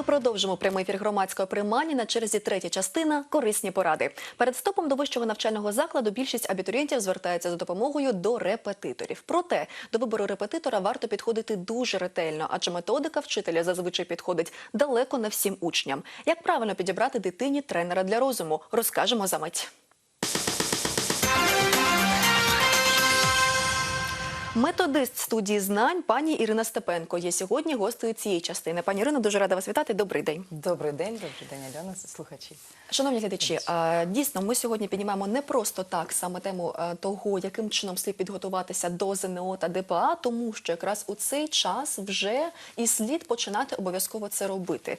Ми продовжимо прямий ефір громадського приймання на черзі третя частина корисні поради. Перед вступом до вищого навчального закладу більшість абітурієнтів звертається за допомогою до репетиторів. Проте до вибору репетитора варто підходити дуже ретельно, адже методика вчителя зазвичай підходить далеко не всім учням. Як правильно підібрати дитині тренера для розуму, розкажемо за мить. Методист студії знань пані Ірина Степенко є сьогодні гостею цієї частини. Пані Ірино, дуже рада вас вітати. Добрий день. Добрий день, добрий день, Альона, слухачі. Шановні глядачі, дійсно, ми сьогодні піднімаємо не просто так саме тему того, яким чином слід підготуватися до ЗНО та ДПА, тому що якраз у цей час вже і слід починати обов'язково це робити.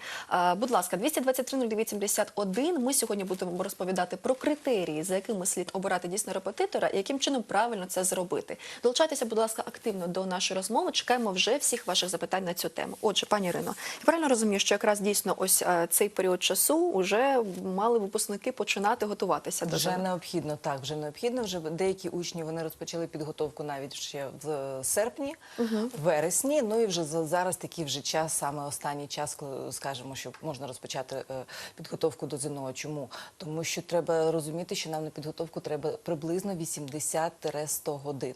Будь ласка, 223-09-71, Ми сьогодні будемо розповідати про критерії, за якими слід обирати дійсно репетитора, і яким чином правильно це зробити. Долучайтеся, будь ласка, активно до нашої розмови. Чекаємо вже всіх ваших запитань на цю тему. Отже, пані Ірино, я правильно розумію, що якраз дійсно ось е, цей період часу вже мали випускники починати готуватися до Вже необхідно, так, вже необхідно. Вже деякі учні вони розпочали підготовку навіть ще в серпні, в вересні. Ну і вже за- зараз такий вже час, саме останній час, коли скажемо, що можна розпочати е, підготовку до ЗНО. Чому? Тому що треба розуміти, що нам на підготовку треба приблизно 80-100 годин.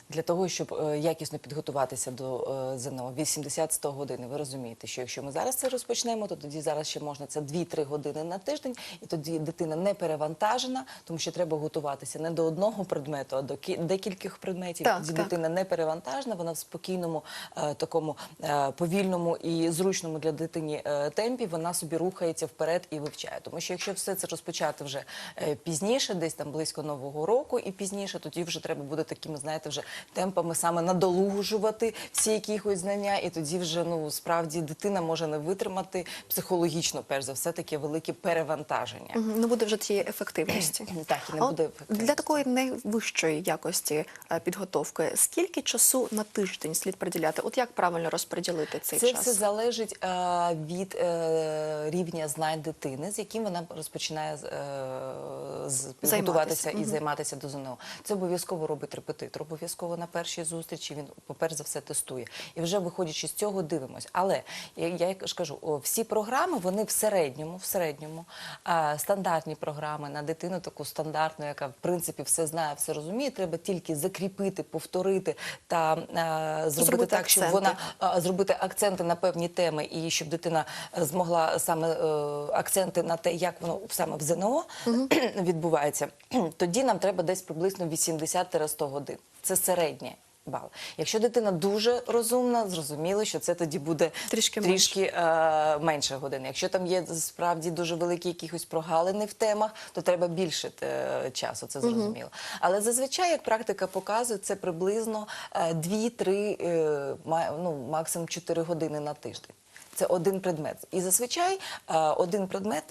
Для того, щоб е, якісно підготуватися до е, ЗНО, 80-100 годин. Ви розумієте, що якщо ми зараз це розпочнемо, то тоді зараз ще можна це 2-3 години на тиждень, і тоді дитина не перевантажена, тому що треба готуватися не до одного предмету, а до декількох предметів. Так, тоді так. дитина не перевантажена, вона в спокійному, е, такому повільному і зручному для дитині темпі вона собі рухається вперед і вивчає. Тому що якщо все це розпочати вже пізніше, десь там близько нового року і пізніше, тоді вже треба буде такими, знаєте, вже темпами саме надолужувати всі якісь знання, і тоді вже ну справді дитина може не витримати психологічно, перш за все, таке велике перевантаження. Не буде вже цієї ефективності. Так, і не А буде ефективності. для такої найвищої якості е, підготовки. Скільки часу на тиждень слід приділяти? От як правильно розподілити цей Це час? все залежить е, від е, рівня знань дитини, з яким вона розпочинає е, з підготуватися і займатися до ЗНО. Це обов'язково робить репетитор. Обов'язково на першій зустрічі він поперш за все тестує. І вже виходячи з цього, дивимось. Але я, ж кажу, всі програми вони в середньому, в середньому стандартні програми на дитину, таку стандартну, яка в принципі все знає, все розуміє. Треба тільки закріпити, повторити та зробити, Зробити так, щоб вона зробити акценти на певні теми, і щоб дитина змогла саме е, акценти на те, як воно саме в ЗНО відбувається, тоді нам треба десь приблизно 80-100 годин. Це середнє. Бал. Якщо дитина дуже розумна, зрозуміло, що це тоді буде Трішки трішки е, менше годин. Якщо там є справді дуже великі якісь прогалини в темах, то треба більше е, часу, це зрозуміло. Але зазвичай, як практика показує, це приблизно е, 2-3, е, ма- ну, максимум 4 години на тиждень. Це один предмет. І зазвичай е, один предмет,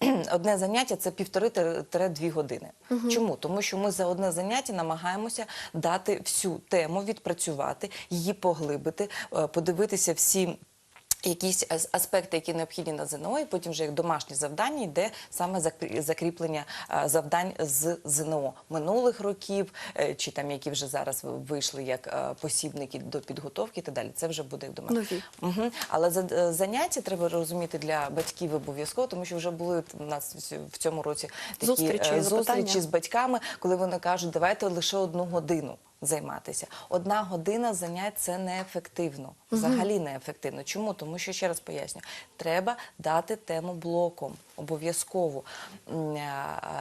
одне заняття це півтори-дві години. Чому? Тому що ми за одне заняття намагаємося дати всю тему, відпрацювати, її поглибити, е, подивитися всі. Якісь аспекти, які необхідні на ЗНО, і потім вже як домашнє завдання йде саме закрі- закріплення завдань з ЗНО минулих років, е, чи там які вже зараз вийшли як е, посібники до підготовки і так далі. Це вже буде як домашнє. Нові. Угу. Але е, заняття треба розуміти для батьків обов'язково, тому що вже були у нас в- цьому році такі Зустрічі, зустрічі з батьками, коли вони кажуть, давайте лише одну годину. Займатися одна година занять це неефективно, взагалі неефективно. Чому? Тому що ще раз поясню, треба дати тему блоком обов'язково.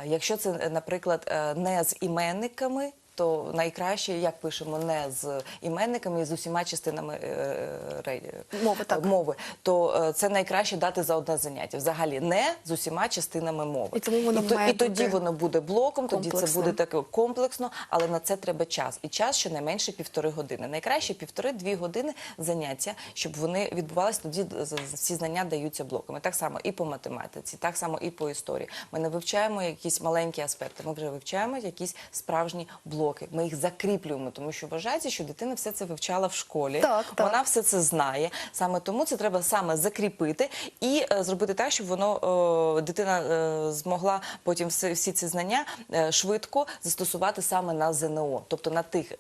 Якщо це, наприклад, е, не з іменниками. То найкраще, як пишемо, не з іменниками з усіма частинами е, ре- Мови, так. мови, то е, це найкраще дати за одне заняття. Взагалі не з усіма частинами мови. І тому воно і, має і тоді воно буде блоком, тоді це буде так комплексно, але на це треба час. І час щонайменше півтори години. Найкраще півтори-дві години заняття, щоб вони відбувалися, тоді всі знання даються блоками. Так само і по математиці, так само і по історії. Ми не вивчаємо якісь маленькі аспекти, ми вже вивчаємо якісь справжні блоки. Уроки, ми їх закріплюємо, тому що вважається, що дитина все це вивчала в школі. Так, так. Вона все це знає. Саме тому це треба саме закріпити і е, зробити так, щоб воно е, дитина е, змогла потім всі, всі ці знання е, швидко застосувати саме на ЗНО, тобто на тих е,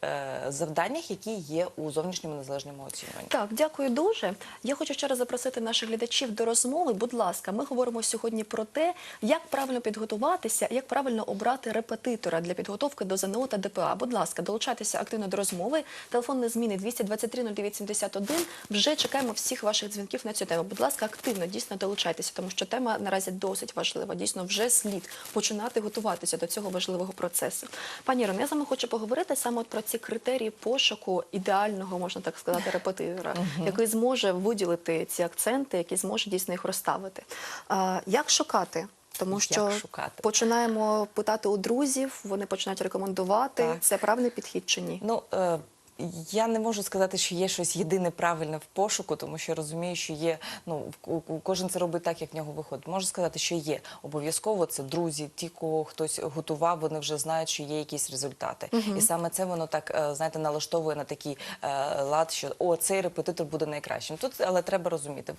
завданнях, які є у зовнішньому незалежному оцінюванні. Так, дякую дуже. Я хочу ще раз запросити наших глядачів до розмови. Будь ласка, ми говоримо сьогодні про те, як правильно підготуватися, як правильно обрати репетитора для підготовки до ЗНО та ДПА. Будь ласка, долучайтеся активно до розмови. Телефон не зміни 223 0971. Вже чекаємо всіх ваших дзвінків на цю тему. Будь ласка, активно дійсно долучайтеся, тому що тема наразі досить важлива. Дійсно, вже слід починати готуватися до цього важливого процесу. Пані Ірино, я з вами хочу поговорити саме от про ці критерії пошуку ідеального, можна так сказати, репетитора, який зможе виділити ці акценти, який зможе дійсно їх розставити. Як шукати? Тому Як що шукати? починаємо питати у друзів, вони починають рекомендувати. Так. Це правильний підхід чи ні? Ну е, я не можу сказати, що є щось єдине правильне в пошуку, тому що я розумію, що є. Ну кожен це робить так, як в нього виходить. Можу сказати, що є обов'язково це друзі, ті, кого хтось готував, вони вже знають, що є якісь результати, і саме це воно так е, знаєте, налаштовує на такий е, лад, що о, цей репетитор буде найкращим. Тут але треба розуміти.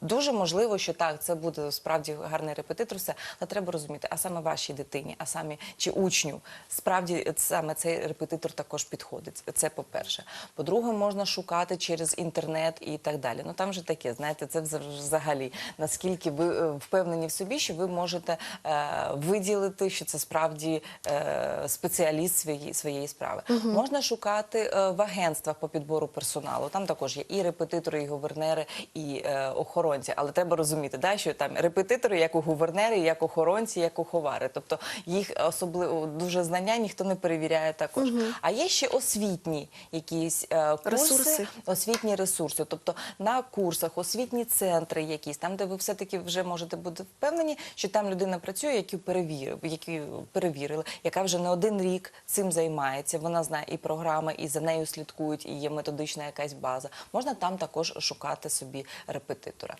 Дуже можливо, що так, це буде справді гарний репетитор, все, але треба розуміти, а саме вашій дитині, а самі чи учню, справді е, саме цей репетитор також підходить. Це по-перше. По-друге, можна шукати через інтернет і так далі. Ну там же таке, знаєте, це взагалі наскільки ви е, впевнені в собі, що ви можете е, виділити, що це справді е, спеціаліст своєї, своєї справи. Можна шукати е, в агентствах по підбору персоналу. Там також є і репетитори, і гувернери, і е, охоронці. Але треба розуміти, да, що там репетитори, як у гувернери, як охоронці, як уховари. Тобто їх особливо дуже знання ніхто не перевіряє також. А є ще освітні якісь е, курси, Ресурси. освітні ресурси, тобто на курсах, освітні центри якісь, там, де ви все-таки вже можете бути впевнені, що там людина працює, яку перевірив, які перевірили, яка вже не один рік цим займається. Вона знає і програми, і за нею слідкують, і є методична якась база. Можна там також шукати собі репетитора.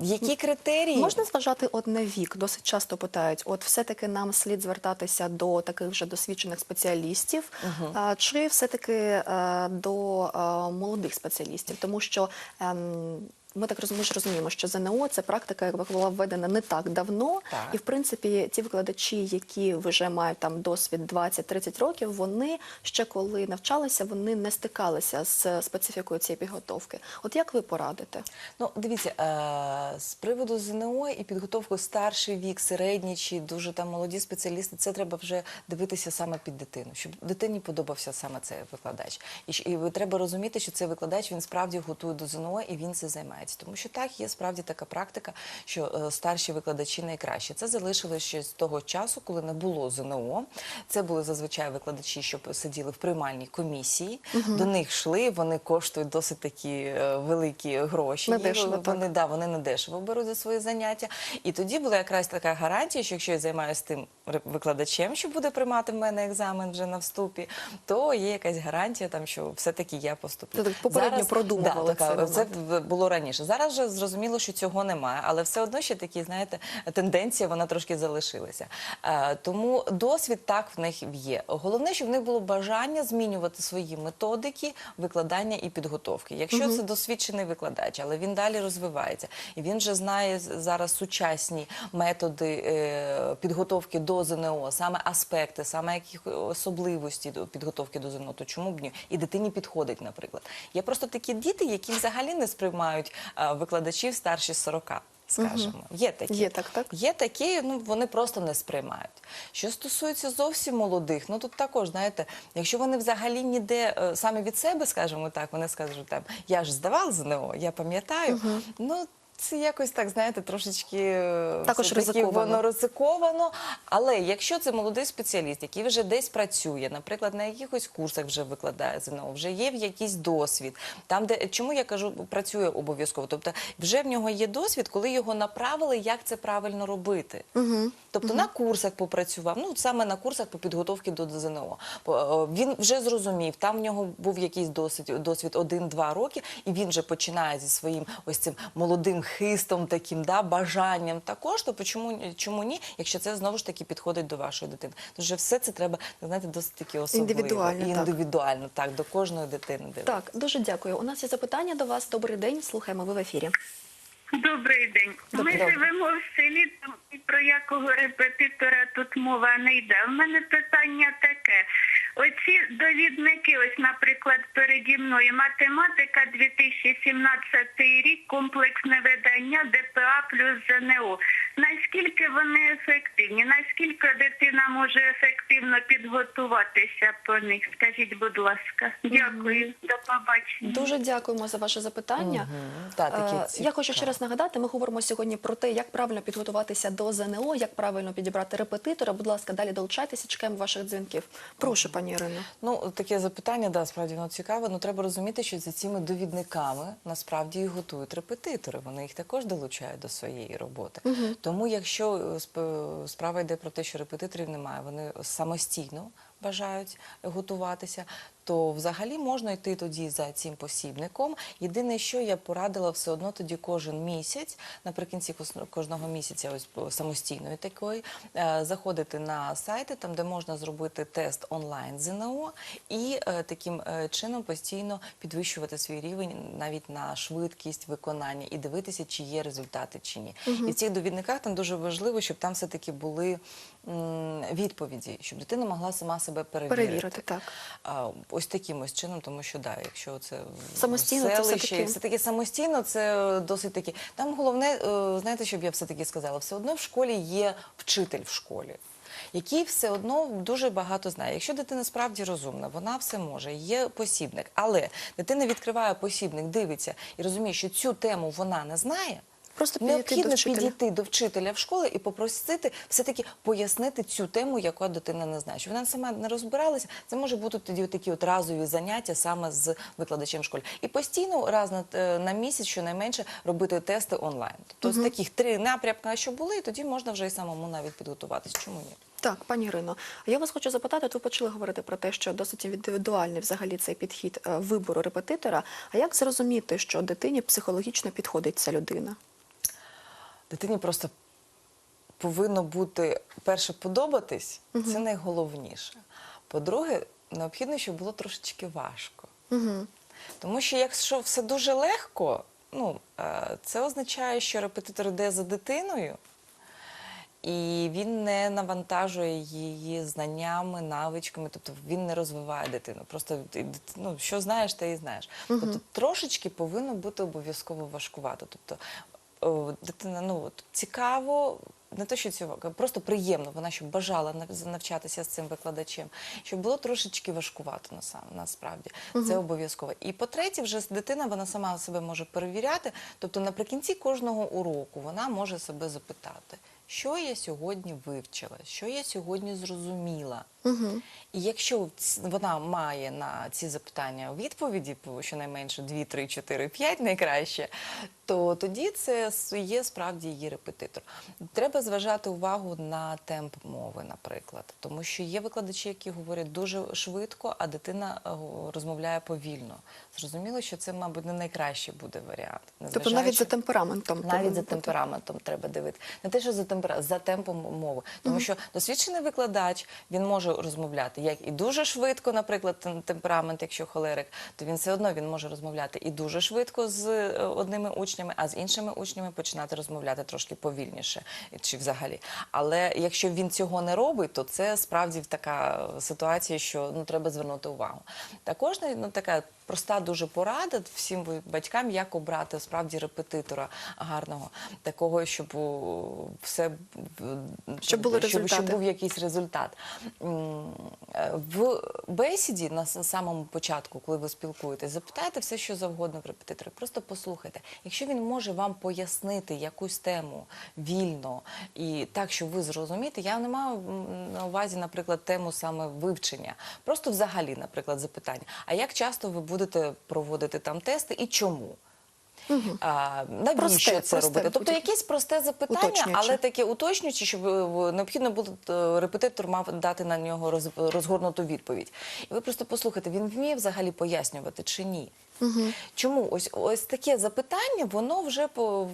Які критерії Можна зважати от на вік. Досить часто питають: от все-таки нам слід звертатися до таких вже досвідчених спеціалістів, а, чи все-таки е, до е, молодих спеціалістів, тому що. ем, ми так розуміємо, розуміємо, що ЗНО це практика, яка була введена не так давно, Так. і в принципі ті викладачі, які вже мають там досвід 20-30 років, вони ще коли навчалися, вони не стикалися з специфікою цієї підготовки. От як ви порадите? Ну, дивіться, е, з приводу ЗНО і підготовку старший вік, середній чи дуже там молоді спеціалісти, це треба вже дивитися саме під дитину, щоб дитині подобався саме цей викладач. І, і треба розуміти, що цей викладач він справді готує до ЗНО і він це займається. Тому що так, є справді така практика, що е, старші викладачі найкраще. Це залишилось ще з того часу, коли не було ЗНО. Це були зазвичай викладачі, що сиділи в приймальній комісії. До них йшли, вони коштують досить такі е, великі гроші. Не так. вони, да, вони не дешево беруть за свої заняття. І тоді була якраз така гарантія, що якщо я займаюся тим викладачем, що буде приймати в мене екзамен вже на вступі, то є якась гарантія, там, що все-таки я поступлю. Тобто попередньо продумували да, така, цей це було раніше. Зараз вже зрозуміло, що цього немає, але все одно ще такі, знаєте, тенденція вона трошки залишилася. Е, тому досвід так в них є. Головне, щоб в них було бажання змінювати свої методики викладання і підготовки. Якщо це досвідчений викладач, але він далі розвивається, і він вже знає зараз сучасні методи е, підготовки до ЗНО, саме аспекти, саме яких особливості до підготовки до ЗНО, то чому б ні? І дитині підходить, наприклад. Є просто такі діти, які взагалі не сприймають викладачів старші 40. Скажімо, є такі. Є так, так? Є такі, ну вони просто не сприймають. Що стосується зовсім молодих, ну тут також знаєте, якщо вони взагалі ніде е, саме від себе, скажімо так, вони скажуть там я ж здавав ЗНО, я пам'ятаю. Ну це якось так, знаєте, трошечки е, Також ризиковано. воно ризиковано. Але якщо це молодий спеціаліст, який вже десь працює, наприклад, на якихось курсах вже викладає ЗНО, вже є в якийсь досвід. Там, де чому я кажу, працює обов'язково. Тобто, вже в нього є досвід, коли його направили, як це правильно робити. Угу. Тобто на курсах попрацював, ну саме на курсах по підготовці до ЗНО. Е, Він вже зрозумів, там в нього був якийсь досвід, досвід один-два роки, і він вже починає зі своїм ось цим молодим хистом, таким да, бажанням також, то чому, чому ні, якщо це знову ж таки підходить до вашої дитини. Що все це треба знаєте, досить таки особливо. Індивідуально, І індивідуально, так, до кожної дитини дивитися. Так, дуже дякую. У нас є запитання до вас. Добрий день. Слухаємо ви в ефірі. Добрий день. Ми день. живемо в селі, ні про якого репетитора тут мова не йде. У мене питання таке. Оці довідники, ось, наприклад, переді мною математика 2017 рік, комплексне видання ДПА плюс ЗНО. Наскільки вони ефективні? Наскільки дитина може ефективно підготуватися по них? Скажіть, будь ласка. Дякую. До побачення. Дуже дякуємо за ваше запитання. Мгм. Так, такі Е, Я хочу ще раз нагадати, ми говоримо сьогодні про те, як правильно підготуватися до ЗНО, як правильно підібрати репетитора. Будь ласка, далі долучайтеся, чекаємо ваших дзвінків. Прошу, пані Ірино. Ну, таке запитання, да, справді воно цікаве. Ну треба розуміти, що за цими довідниками насправді і готують репетитори. Вони їх також долучають до своєї роботи. Тому, якщо е, справа йде про те, що репетиторів немає, вони самостійно бажають готуватися, то взагалі можна йти тоді за цим посібником. Єдине, що я порадила все одно тоді кожен місяць, наприкінці кожного місяця, ось по- самостійної такої, е, заходити на сайти, там де можна зробити тест онлайн ЗНО, і е, таким е, чином постійно підвищувати свій рівень навіть на швидкість виконання і дивитися, чи є результати чи ні. І в цих довідниках там дуже важливо, щоб там все таки були відповіді, щоб дитина могла сама себе перевірити. Перевірити, так. Ось таким ось чином, тому що да, якщо це Самостійно це селище, все-таки- все таки самостійно, це досить таки. Там головне, е, знаєте, щоб я все таки сказала, все одно в школі є вчитель в школі. Який все одно дуже багато знає. Якщо дитина справді розумна, вона все може, є посібник. Але дитина відкриває посібник, дивиться і розуміє, що цю тему вона не знає. Просто підійти до Необхідно підійти до вчителя в школі і попросити все-таки пояснити цю тему, яку дитина не знає. Щоб вона сама не розбиралася, це може бути тоді такі от разові заняття саме з викладачем в школі. І постійно раз на, е, на місяць, щонайменше, робити тести онлайн. Тобто з таких три напрямки, що були, і тоді можна вже і самому навіть підготуватись. Чому ні? Так, пані Ірино, я вас хочу запитати, ви почали говорити про те, що досить індивідуальний взагалі цей підхід е, вибору репетитора. А як зрозуміти, що дитині психологічно підходить ця людина? Дитині просто повинно бути перше подобатись, це найголовніше. По-друге, необхідно, щоб було трошечки важко. Угу. Тому що якщо все дуже легко, ну е, це означає, що репетитор йде за дитиною. І він не навантажує її знаннями, навичками, тобто він не розвиває дитину. Просто ну, що знаєш, те і знаєш. Тобто трошечки повинно бути обов'язково важкувато. Тобто о, дитина ну от цікаво. Не те, що цього, просто приємно, вона щоб бажала нав- навчатися з цим викладачем, щоб було трошечки важкувато насам- насправді. Це обов'язково. І по-третє, вже дитина вона сама себе може перевіряти. Тобто наприкінці кожного уроку вона може себе запитати, що я сьогодні вивчила, що я сьогодні зрозуміла. Угу. І якщо вона має на ці запитання відповіді, щонайменше 2, 3, 4, 5 найкраще, то тоді це є справді її репетитор. Треба зважати увагу на темп мови, наприклад, тому що є викладачі, які говорять дуже швидко, а дитина е, розмовляє повільно. Зрозуміло, що це, мабуть, не найкращий буде варіант. Тобто навіть за темпераментом. навіть за бути. темпераментом треба дивити. Не те, що за темпера, за темпом мови. Тому що досвідчений викладач він може розмовляти як і дуже швидко, наприклад, темперамент, якщо холерик, то він все одно він може розмовляти і дуже швидко з е, одними учнями, а з іншими учнями починати розмовляти трошки повільніше чи взагалі. Але якщо він цього не робить, то це справді така ситуація, що ну треба звернути увагу. Також ну, така проста дуже порада всім батькам, як обрати справді репетитора гарного, такого, щоб все б- Щоб були щоб, щоб був якийсь результат. Е, В бесіді на самому початку, коли ви спілкуєтесь, запитайте все, що завгодно в репетитора. Просто послухайте. Якщо він може вам пояснити якусь тему вільно і так, що ви зрозумієте, я не маю на увазі, наприклад, тему саме вивчення. Просто взагалі, наприклад, запитання. А як часто ви будете проводити там тести і чому? А, навіщо Просте, це просте, робити? Тобто якесь просте запитання, але таке уточнююче, щоб е, необхідно буде е, репетитор мав дати на нього роз- розгорнуту відповідь. І ви просто послухайте, він вміє взагалі пояснювати чи ні? Чому ось ось таке запитання, воно вже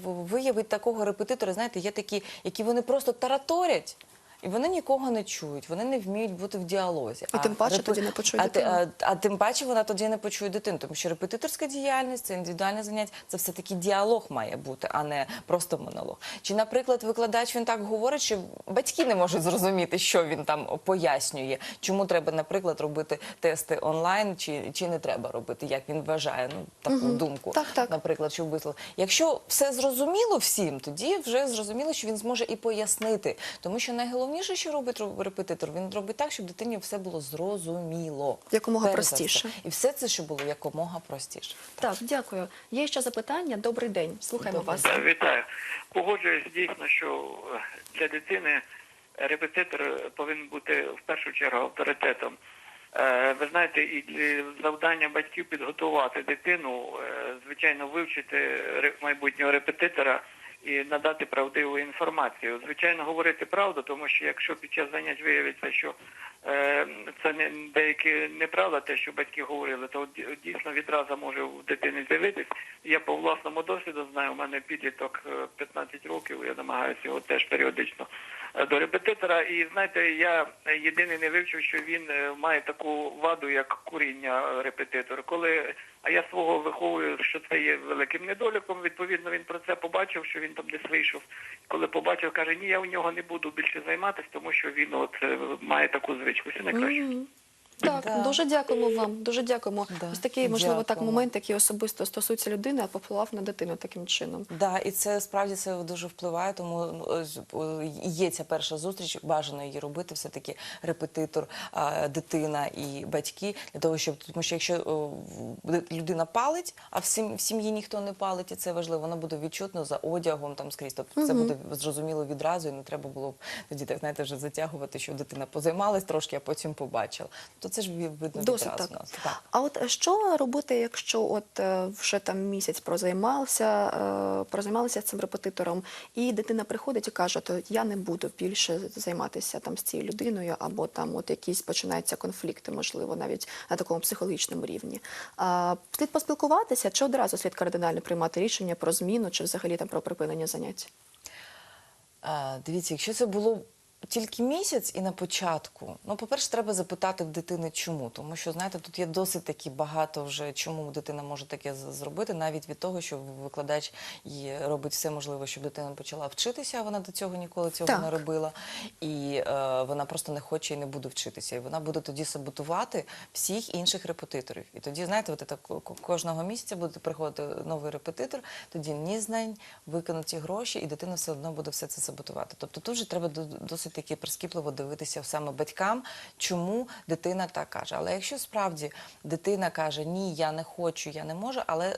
виявить такого репетитора. Знаєте, є такі, які вони просто тараторять. І вони нікого не чують, вони не вміють бути в діалозі. І тим паче тоді не почує а, ти- дитину. а, а тим паче вона тоді не почує дитину, тому що репетиторська діяльність, це індивідуальне заняття, це все таки діалог має бути, а не просто монолог. Чи, наприклад, викладач він так говорить, що батьки не можуть зрозуміти, що він там пояснює, чому треба, наприклад, робити тести онлайн, чи, чи не треба робити, як він вважає, ну таку думку, Так, так. наприклад, що вислов. Якщо все зрозуміло всім, тоді вже зрозуміло, що він зможе і пояснити. Тому що найголовніше, що робить репетитор, він робить так, щоб дитині все було зрозуміло. Якомога простіше. І все це, щоб було якомога простіше. Так, дякую. Є ще запитання. Добрий день. Слухаємо Добрий вас. Вітаю. Погоджуюсь дійсно, що е, для дитини репетитор повинен бути в першу чергу авторитетом. Е, Ви знаєте, і завдання батьків підготувати дитину, е, звичайно, вивчити майбутнього репетитора і надати правдиву інформацію. Звичайно, говорити правду, тому що якщо під час занять виявиться, що е, це не деякі неправда, те, що батьки говорили, то ді- дійсно відразу може у дитини з'явитись. Я по власному досвіду знаю, у мене підліток е, 15 років, я намагаюся його теж періодично е, до репетитора. І знаєте, я е, єдиний не вивчив, що він е, має таку ваду, як куріння е, репетитор. Коли а я свого виховую, що це є великим недоліком. Відповідно, він про це побачив, що він там десь вийшов. Коли побачив, каже, ні, я у нього не буду більше займатися, тому що він от е, має таку звичку. Все найкраще. Так, Да. дуже дякуємо вам. Дуже дякуємо. Да, Ось такий, можливо, так момент, який особисто стосується людини, а попливав на дитину таким чином. Да, і це справді це дуже впливає, тому є ця перша зустріч, бажано її робити, все-таки репетитор, а, дитина і батьки, для того, щоб тому що якщо людина палить, а в, сім, в сім'ї ніхто не палить, і це важливо, воно буде відчутно за одягом там скрізь. Тобто це буде зрозуміло відразу, і не треба було б тоді так знаєте, вже затягувати, що дитина позаймалась трошки, а потім побачила. То це ж видно Досить так. Так. А от що робити, якщо от е, вже там місяць прозаймався, е, прозаймалися цим репетитором, і дитина приходить і каже, то я не буду більше займатися там з цією людиною, або там от якісь починаються конфлікти, можливо, навіть на такому психологічному рівні. А, слід поспілкуватися, чи одразу слід кардинально приймати рішення про зміну, чи взагалі там про припинення занять? Дивіться, якщо це було тільки місяць і на початку, ну, по-перше, треба запитати в дитини, чому. Тому що, знаєте, тут є досить таки багато вже, чому дитина може таке зробити, навіть від того, що викладач їй робить все можливе, щоб дитина почала вчитися, а вона до цього ніколи цього Так. не робила. І е, вона просто не хоче і не буде вчитися. І вона буде тоді саботувати всіх інших репетиторів. І тоді, знаєте, от це ко- кожного місяця буде приходити новий репетитор, тоді ні знань, викинуті гроші, і дитина все одно буде все це саботувати. Тобто тут же треба до- досить таки прискіпливо дивитися саме батькам, чому дитина так каже. Але якщо справді дитина каже ні, я не хочу, я не можу, але е,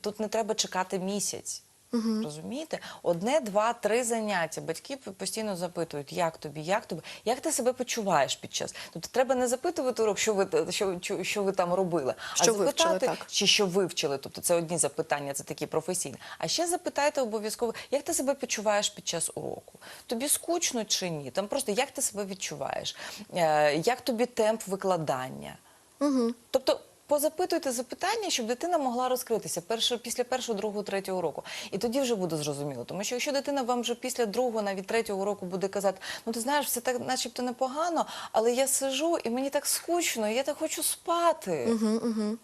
тут не треба чекати місяць. Розумієте? Одне, два, три заняття. Батьки постійно запитують, як тобі, як тобі, як ти себе почуваєш під час. Тобто треба не запитувати урок, що ви що, що, що ви там робили, Що а вивчили, запитати, так. чи що вивчили. Тобто це одні запитання, це такі професійні. А ще запитайте обов'язково, як ти себе почуваєш під час уроку. Тобі скучно чи ні? Там просто як ти себе відчуваєш, е, як тобі темп викладання. Угу. Тобто позапитуйте запитання, щоб дитина могла розкритися перше, після першого, другого, третього року. І тоді вже буде зрозуміло. Тому що якщо дитина вам вже після другого, навіть третього року буде казати, ну ти знаєш, все так начебто непогано, але я сижу і мені так скучно, я так хочу спати. Угу, угу.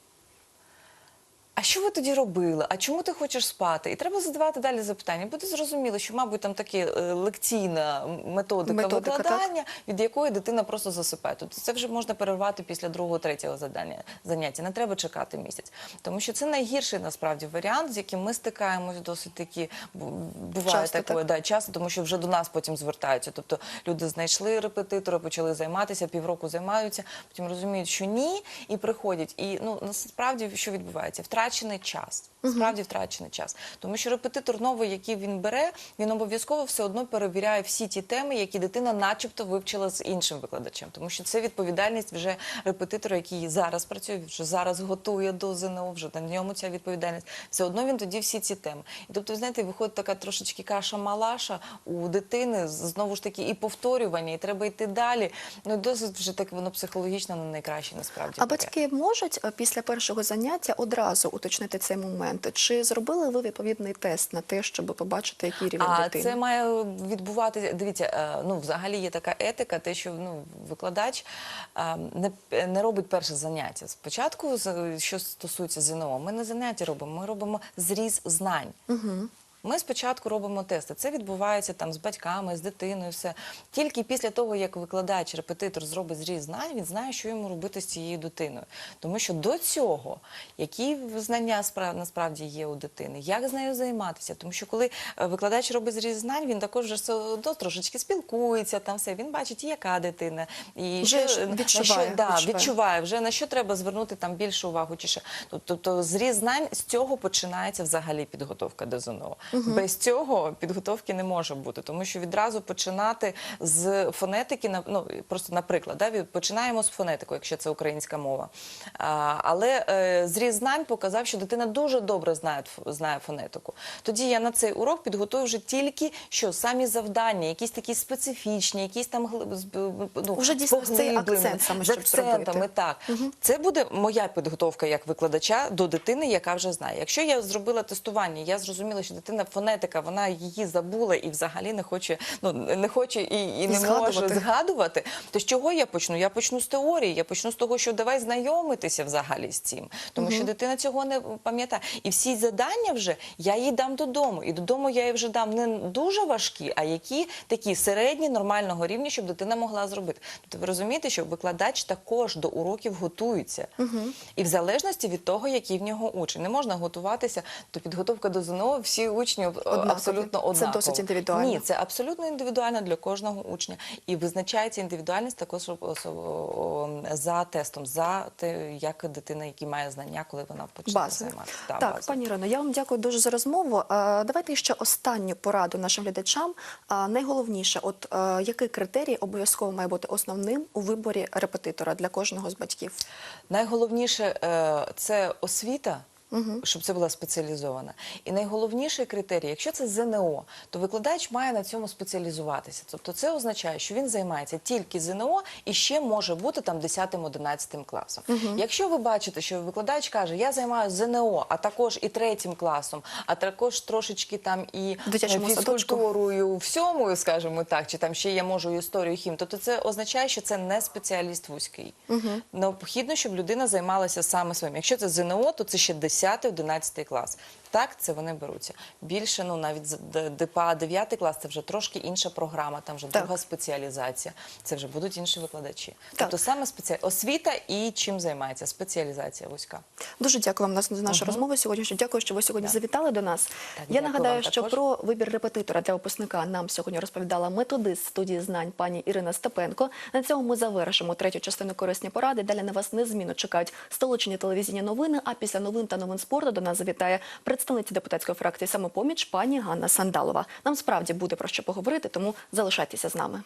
А що ви тоді робили? А чому ти хочеш спати? І треба задавати далі запитання. Буде зрозуміло, що, мабуть, там таке е, лекційна методика, Методика, викладання, від якої дитина просто засипає. Тобто це вже можна перервати після другого, третього задання, заняття. Не треба чекати місяць. Тому що це найгірший насправді варіант, з яким ми стикаємось досить таки. бу- Буває Часто, таке, так. да, часто, тому що вже до нас потім звертаються. Тобто люди знайшли репетитора, почали займатися, півроку займаються, потім розуміють, що ні, і приходять. І ну насправді що відбувається? Втрачається втрачений час. Справді втрачений час, тому що репетитор новий, який він бере, він обов'язково все одно перевіряє всі ті теми, які дитина, начебто, вивчила з іншим викладачем, тому що це відповідальність вже репетитора, який зараз працює, вже зараз готує до ЗНО, вже на ньому ця відповідальність. Все одно він тоді всі ці теми. І тобто, ви знаєте, виходить така трошечки каша-малаша у дитини, знову ж таки, і повторювання, і треба йти далі. Ну досить вже так воно психологічно не найкраще насправді. А таке. батьки можуть е, після першого заняття одразу уточнити цей момент? Чи зробили ви відповідний тест на те, щоб побачити, який рівень А дитини? це має відбуватися. Дивіться, е, ну взагалі є така етика, те, що ну викладач е, не, не робить перше заняття. Спочатку, що стосується ЗНО, ми не заняття робимо, ми робимо зріз знань. Ми спочатку робимо тести. Це відбувається там з батьками, з дитиною. Все тільки після того, як викладач, репетитор зробить зріз знань, він знає, що йому робити з цією дитиною. Тому що до цього, які знання спра- насправді є у дитини, як з нею займатися. Тому що коли е, викладач робить зріз знань, він також вже все трошечки спілкується, там все. Він бачить, яка дитина, і Вже що, ж на відчуває, да, відчуває. відчуває, вже на що треба звернути там більше увагу чи ще. Тобто зріз знань з цього починається взагалі підготовка до ЗНО. Без цього підготовки не може бути, тому що відразу починати з фонетики, ну просто наприклад, да, починаємо з фонетику, якщо це українська мова. А, але е, зріз знань показав, що дитина дуже добре знає, знає фонетику. Тоді я на цей урок підготую вже тільки що самі завдання, якісь такі специфічні, якісь там ну, Уже дійсно з цей акцент саме, з акцентами, так. Це буде моя підготовка як викладача до дитини, яка вже знає. Якщо я зробила тестування, я зрозуміла, що дитина фонетика, вона її забула і взагалі не хоче, ну не хоче і, і не згадувати. може згадувати. То з чого я почну? Я почну з теорії. Я почну з того, що давай знайомитися взагалі з цим, тому що дитина цього не пам'ятає. І всі завдання вже я їй дам додому. І додому я їй вже дам не дуже важкі, а які такі середні, нормального рівня, щоб дитина могла зробити. Тобто ви розумієте, що викладач також до уроків готується. І в залежності від того, який в нього учень. Не можна готуватися, то підготовка до ЗНО всі учні е, Однакові. абсолютно Це досить індивідуально. Ні, це абсолютно індивідуально для кожного учня. І визначається індивідуальність також о- о- за тестом, за те, як дитина, які має знання, коли вона почне Базові. займатися. Да, так, базові. пані Ірино, я вам дякую дуже за розмову. Е, Давайте ще останню пораду нашим глядачам. Е, Найголовніше, от е, який критерій обов'язково має бути основним у виборі репетитора для кожного з батьків? Найголовніше е, це освіта. Щоб це була спеціалізована. І найголовніший критерій, якщо це ЗНО, то викладач має на цьому спеціалізуватися. Тобто це означає, що він займається тільки ЗНО і ще може бути там 10-11 класом. Якщо ви бачите, що викладач каже, я займаюся ЗНО, а також і третім класом, а також трошечки там і е, фізкультурою, всьому, скажімо так, чи там ще я можу історію хім. Тобто це означає, що це не спеціаліст вузький. Необхідно, щоб людина займалася саме своїм. Якщо це ЗНО, то це ще 10-11 клас. Так, це вони беруться. Більше, ну навіть з ДПА 9 клас, це вже трошки інша програма, там вже Так. друга спеціалізація. Це вже будуть інші викладачі. Так. Тобто саме спеці... освіта і чим займається спеціалізація вузька. Дуже дякую вам за нашу розмову сьогодні. Дякую, що ви сьогодні завітали до нас. Я нагадаю, що також. про вибір репетитора для випускника нам сьогодні розповідала методист студії знань пані Ірина Степенко. На цьому ми завершимо третю частину корисні поради. Далі на вас незмінно чекають столичні телевізійні новини. А після новин та новин спорту до нас завітає представниця депутатської фракції самопоміч пані Ганна Сандалова. Нам справді буде про що поговорити, тому залишайтеся з нами.